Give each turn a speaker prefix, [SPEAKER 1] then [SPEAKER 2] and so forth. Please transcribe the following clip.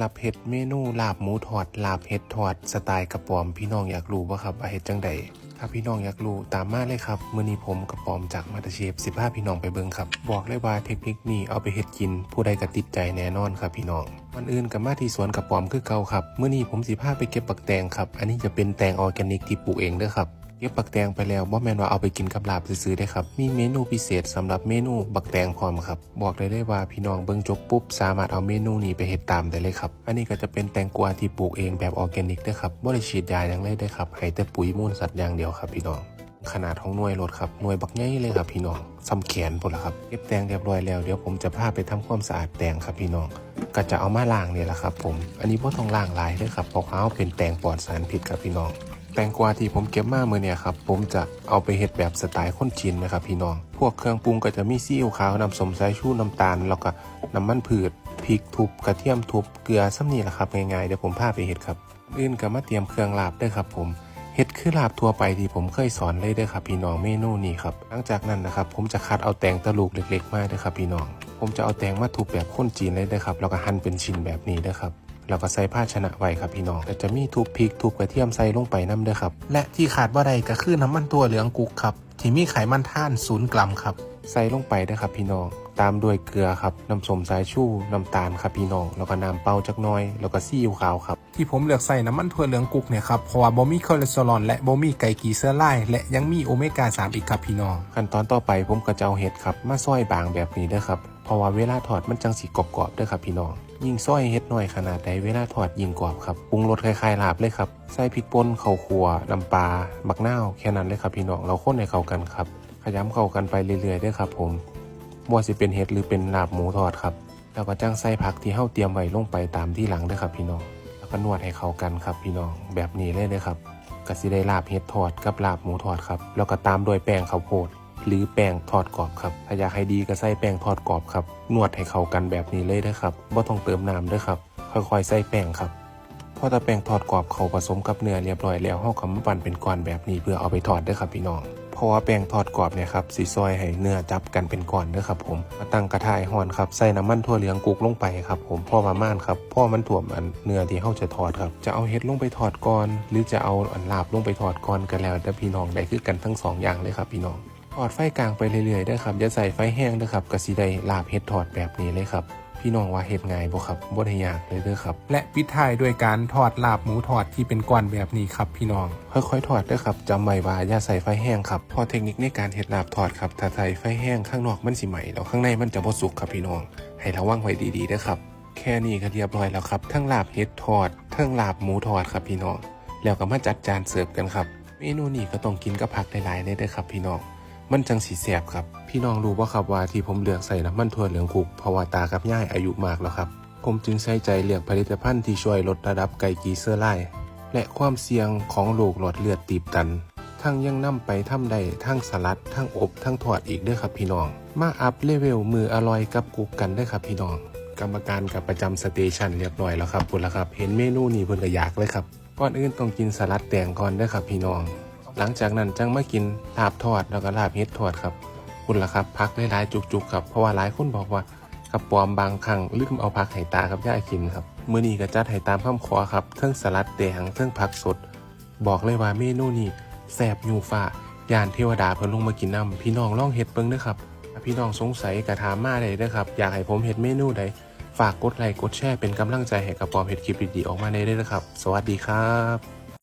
[SPEAKER 1] ลาบเห็ดเมนูลาบหมูทอดลาบเห็ดทอดสไตล์กระป๋อมพี่น้องอยากรู้ว่าครับว่าเห็ดจังใดถ้าพี่น้องอยากรู้ตามมาเลยครับมื้อนี้ผมกระป๋อมจากมาตาเชฟ15พี่น้องไปเบิ่งครับบอกเลยว่าเทคนิคนี้เอาไปเฮ็ดกิน ผู้ใดก็ติดใจแน่นอนครับพี่น้องมันอื่นกับมาที่สวนกระป๋อมคือเก่าครับมื้อนี้ผมสิพาไปเก็บปักแตงครับอันนี้จะเป็นแตงออร์แกนิกที่ปลูกเองเด้อครับ เก็บบักแตงไปแล้วบ่แม่นว่าเอาไปกินกับลาบซื้อๆได้ครับ มีเมนูพิเศษสำหรับเมนูบักแตงพร้อมครับ บอกเลยได้ว่าพี่น้องเบิ่งจบปุ๊บสามารถเอาเมนูนี้ไปเฮ็ดตามได้เลยครับ อันนี้ก็จะเป็นแตงกวาที่ปลูกเองแบบออร์แกนิกเด้ครับบ่ได้ฉีดยาหยังเลยเด้ครับให้แต่ปุ๋ยมูลสัตว์อย่างเดียวครับพี่น้องขนาดของหน่วยรถครับหน่วยบักใหญ่เลยครับพี่น้องซ้ำแขนพุ่นละครับเก็บแตงเรียบร้อยแล้วเดี๋ยวผมจะพาไปทำความสะอาดแตงครับพี่น้องก็จะเอามาล้างเนี่ยแหละครับผม อันนี้บ่ต้องล้างลายด้อครับเพราะเอาเป็นแตงปลอดสารพิษครับพี่น้อง แตงกวาที่ผมเก็บมาเมื่อเนี่ยครับผมจะเอาไปเฮ็ดแบบสไตล์คนจีนนะครับพี่น้อง พวกเครื่องปรุงก็จะมีซีอิ๊วขาวน้ำสมสายชูน้ำตาล แล้วก็น้ำมันพืชพริกทุบกระเทียมทุบเกลือซ้ำนี่แหละครับง่ายๆเดี๋ยวผมพาไปเฮ็ดครับอื่นก็มาเตรียมเครื่องลาบด้วยครับผมเฮ็ดคือลาบทั่วไปที่ผมเคยสอนเลยเด้อครับพี่น้องเมนูนี้ครับหลังจากนั้นนะครับผมจะคัดเอาแตงตะลูกเล็ก ๆ มาเด้อครับพี่น้อง ผมจะเอาแตงมาทุบแบบคนจีนเลยเด้อครับแล้วก็หั่นเป็นชิ้นแบบนี้เด้อครับ แล้วก็ใส่ภาชนะไว้ครับพี่น้องแต่จะมีทุบพริกทุบกระเทียมใส่ลงไปน้ำเด้อครับ และที่ขาดว่าใดก็คือน้ำมันตัวเหลืองกุกครับที่มีไขมันท่านศูนย์กรัมครับ ใส่ลงไปเด้อครับพี่น้องตามด้วยเกลือครับน้ำส้มสายชูน้ำตาลครับพี่น้องแล้วก็น้ำเปล่าจักหน้อย แล้วก็ซีอิ๊วขาวครับที่ผมเลือกใส่น้ำมันถั่วเหลืองกุกเนี่ยครับเพราะว่าบ่มีคอเลสเตอรอลและบ่มีไกลกีเซอร์ไลและยังมีโอเมก้า3อีกครับพี่น้องขั้นตอนต่อไปผมก็จะเอาเห็ดครับมาซอยบางแบบนี้เด้อครับ เพราะว่าเวลาทอดมันจังสีกรอบๆด้อครับพี่น้อง ยิ่งซอยเฮ็ดหน้อยขนาดใดเวลาทอดยิ่งกรอบครับปรุงรสคล้ายๆลาบเลยครับใส่พริกป่นข้าวคั่วน้ำปลาบักนาวแค่นั้นเลยครับพี่น้องเราคนให้เข้ากันครับขยำเข้ากันไปเรื่อยๆด้อครับผมบ่ว่าสิเป็นเห็ดหรือเป็นลาบหมูทอดครับแล้วก็จังใส่ผักที่เฮาเตรียมไว้ลงไปตามที่หลังด้อครับพี่น้องแล้วก็นวดให้เข้ากันครับพี่น้องแบบนี้เลยเด้อครับก็สิได้ลาบเห็ดทอดกับลาบหมูทอดครับแล้วก็ตามด้วยแป้งข้าวโพด หรือแป้งทอดกรอบครับถ้าอยากให้ดีก็ใส่แป้งทอดกรอบครับนวดให้เข้ากันแบบนี้เลยเด้อครับบ่ต้องเติมน้ำด้อครับค่อยๆใส่แป้งครับพอตะแป้งทอดกรอบเขาผสมกับเนื้อเรียบร้อยแล้วเฮาก็มาปั่นเป็นก้อนแบบนี้เพื่อเอาไปทอดด้อครับพี่น้องเพราะว่าแป้งทอดกรอบเนี่ยครับสีซอยให้เนื้อจับกันเป็นก้อนเด้อครับผมมาตั้งกระทะห้ร้อนครับใส่น้ำมันถั่วเหลืองกุกลงไปครับผมพอประมาณครับพอมันถ่วมอันเนื้อที่เฮาจะทอดครับจะเอาเห็ดลงไปทอดก่อนหรือจะเอาอันลาบลงไปทอดก่อนก็แล้วแต่พี่น้องได้คือกันทั้งสออย่างเลยครับพี่น้อง อดไฟกลางไปเรื่อยๆด้ครับอย่าใส่ไฟแห้งด้ครับก็สิได้ลาบเห็ดทอดแบบนี้เลยครับพี่น้องว่าเห็ดง่ายบ่ครับบ่ได้ยากเลยเด้อครับ และปิดท้ายด้วยการทอดลาบหมูทอดที่เป็นก้อนแบบนี้ครับ พี่น้อง ค่อยๆ ทอดเด้อครับจำไว้ว่าอย่าใส่ไฟแห้งครับพอเทคนิคในการเฮ็ดลาบทอดครับถ้าใส่ไฟแห้งข้างนอกมันสิไหมแล้วข้างในมันจะบ่สุกครับพี่น้อง ให้ระวังไว้ดีๆเด้อครับ แค่นี้ก็เรียบร้อยแล้วครับ ทั้งลาบเห็ดทอด ทั้งลาบหมูทอดครับพี่น้อง แล้วก็มาจัดจานเสิร์ฟกันครับ เมนูนี้ก็ต้องกินกับผักหลายๆเลยเด้อครับพี่น้อง มันจังสีแสบครับ พี่น้องรู้ว่าครับว่าที่ผมเลือกใส่น้ำมันถั่วเหลืองคุกเพราะว่าตากับย่ายอายุมากแล้วครับ ผมจึงใส่ใจเลือกผลิตภัณฑ์ที่ช่วยลดระดับไกลกีเซอร์ไลและความเสี่ยงของโรคหลอดเลือดตีบตัน ทั้งยังนำไปทำได้ทั้งสลัด ทั้งอบ ทั้งทอดอีกเด้วยครับพี่น้อง มาอัพเลเวลมืออร่อยกับกุกกันได้ครับพี่น้อง กรรมการกับประจำสเตชันเรียบร้อยแล้วครับคุณละครับ เห็นเมนูนี้เพิ่นก็อยากเลยครับก่อนอื่นต้องกินสลัดแตงก่อนเด้ครับพี่น้อง หลังจากนั้นจังมากินลาบทอดแล้วก็ลาบเฮ็ดทอดครับคุณล่ะครับพักหลายๆจุกๆครับเพราะว่าหลายคนบอกว่ากับปอมบางครั้งลืมเอาผักไห่ตากับย่ากินครับมื้อนี้ก็จัดให้ตามคำขอครับเทิงสลัดแดงเทิงผักสด บอกเลยว่าเมนูนี้แซ่บยูฟ้ายานเทวดาเพิ่นลงมากินน้ำพี่น้องลองเฮ็ดเบิ่งเด้อครับพี่น้องสงสัยก็ถามมาได้เด้อครับ อยากให้ผมเฮ็ดเมนูใดฝากกดไลค์กดแชร์เป็นกำลังใจให้กับปอมเฮ็ดคลิปดีๆออกมาได้เด้อครับ สวัสดีครับ